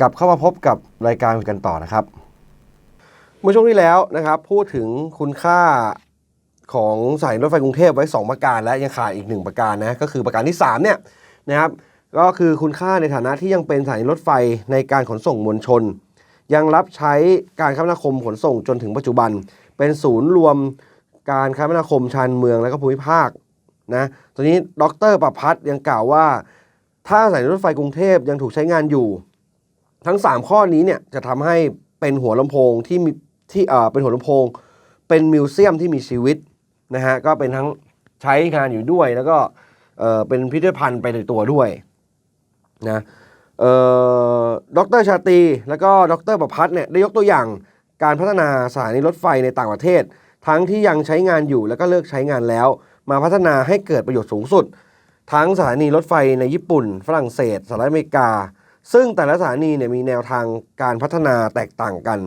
กลับเข้ามาพบกับรายการกันต่อนะครับ เมื่อช่วงที่แล้วนะครับ พูดถึงคุณค่าของสายรถไฟกรุงเทพไว้ 2 ประการ และยังขาดอีก 1 ประการนะก็คือประการที่3เนี่ยนะครับก็คือคุณค่าในฐานะที่ยังเป็นสายรถไฟในการขนส่งมวลชน ยังรับใช้การคมนาคมขนส่งจนถึงปัจจุบัน เป็นศูนย์รวมการคมนาคมชานเมืองและก็ภูมิภาคนะตอนนี้ดรประพัฒน์ยังกล่าวว่า ถ้าสายรถไฟกรุงเทพยังถูกใช้งานอยู่ ทั้ง 3 ข้อนี้เนี่ยจะทำให้เป็นหัวลำโพงที่มีที่เอ่อเป็นหัวลำโพง เป็นมิวเซียมที่มีชีวิตนะฮะก็เป็นทั้งใช้งานอยู่ด้วยแล้วก็เอ่อเป็นพิพิธภัณฑ์ไปในตัวด้วยนะเอ่อดรชาตรีแล้วก็ดรประพัฒน์เนี่ยได้ยกตัวอย่างการพัฒนาสถานีรถไฟในต่างประเทศ ทั้งที่ยังใช้งานอยู่แล้วก็เลิกใช้งานแล้ว มาพัฒนาให้เกิดประโยชน์สูงสุด ทั้งสถานีรถไฟในญี่ปุ่น ฝรั่งเศสสหรัฐอเมริกา ซึ่งแต่ละสถานีเนี่ยมีแนวทางการพัฒนาแตกต่างกัน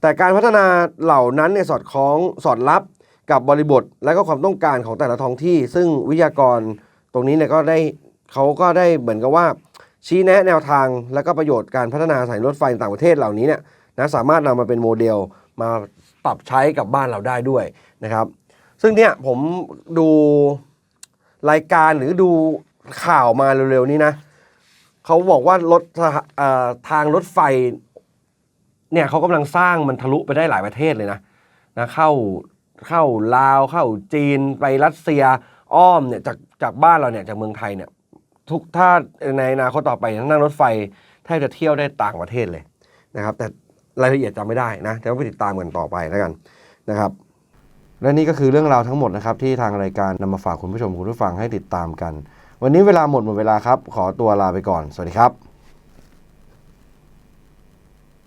แต่การพัฒนาเหล่านั้นเนี่ยสอดคล้องสอดรับกับบริบท และก็ความต้องการของแต่ละท้องที่ ซึ่งวิทยากรตรงนี้เนี่ยก็ได้เขาก็ได้เหมือนกับว่า ชี้แนะแนวทางและก็ประโยชน์การพัฒนาสายรถไฟต่างประเทศเหล่านี้เนี่ยนะสามารถนำมาเป็นโมเดลมาปรับใช้กับบ้านเราได้ด้วยนะครับ ซึ่งเนี่ยผมดูรายการหรือดูข่าวมาเร็วๆนี้นะ เขาบอกว่ารถทางรถไฟเนี่ยเขากำลังสร้างมันทะลุไปได้หลายประเทศเลยนะนะเข้าเข้าลาวเข้าจีนไปรัสเซียอ้อมเนี่ยจากจากบ้านเราเนี่ยจากเมืองไทยเนี่ยทุกถ้าในอนาคตต่อไปนั่งรถไฟแทบจะเที่ยวได้ต่างประเทศเลยนะครับ แต่รายละเอียดจำไม่ได้นะแต่ว่าไปติดตามกันต่อไปแล้วกันนะครับ และนี่ก็คือเรื่องราวทั้งหมดนะครับที่ทางรายการนำมาฝากคุณผู้ชมคุณผู้ฟังให้ติดตามกัน วันนี้เวลาหมดหมดเวลาครับ ขอตัวลาไปก่อน สวัสดีครับ